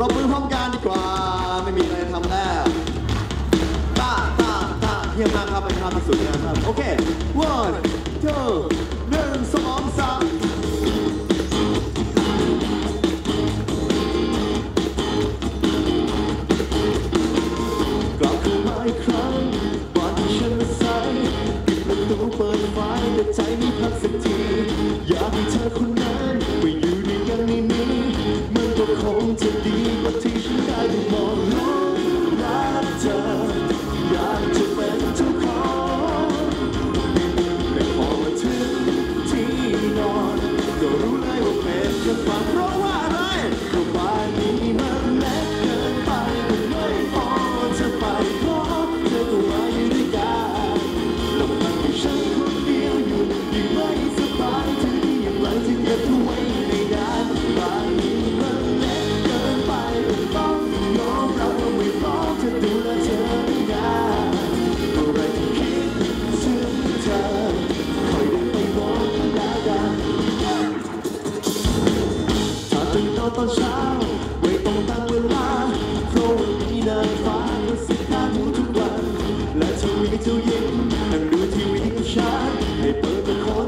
ปรบมือพร้อมกันดีกว่า ไม่มีอะไรทำแล้วตาต้าต้าเยี่ยมมากครับเป็นภาพที่สุดงามครับ โอเค one two หนึ่งสองสามกลับคืนมาอีกครั้ง เธออยากจะเป็นเจ้าของแต่พอมาถึงที่นอน ก็รู้เลยว่าเป็นแค่ฝันเพราะว่าอะไรก็บ้านนี้มันเล็กเกินไปมันไม่พอจะไปเพราะเธอก็ว่าอยู่ด้วยกันลำพังแค่ฉันคนเดียวอยู่ยิ่งไม่สบายเธอที่ยังไรจะเก็บเอาไว้ ตอนเช้าไม่ต้องตั้งเวลาเพราะวันนี้นางฟ้าก็สิบห้าหูทุกวัน และทีวีเจ้าหญิงนั่งดูทีวีกับฉันให้เปิดละคร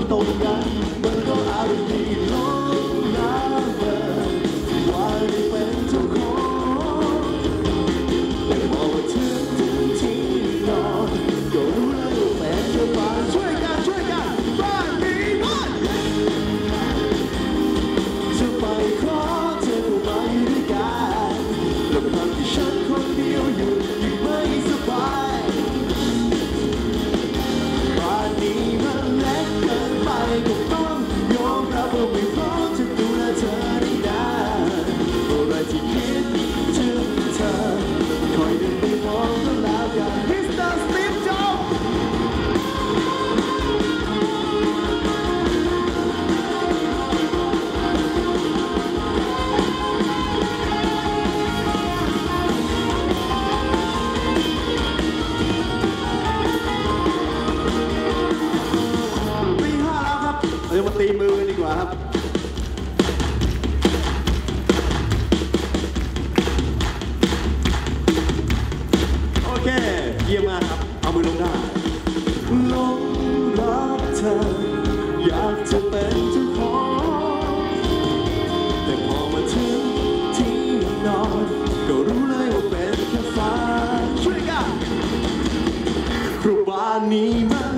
เอามือลงได้หลงรักเธอ อยากจะเป็นเจ้าของ แต่พอมาถึงที่นอน ก็รู้เลยว่าเป็นแค่ฝันช่วยกันครูบานี้มา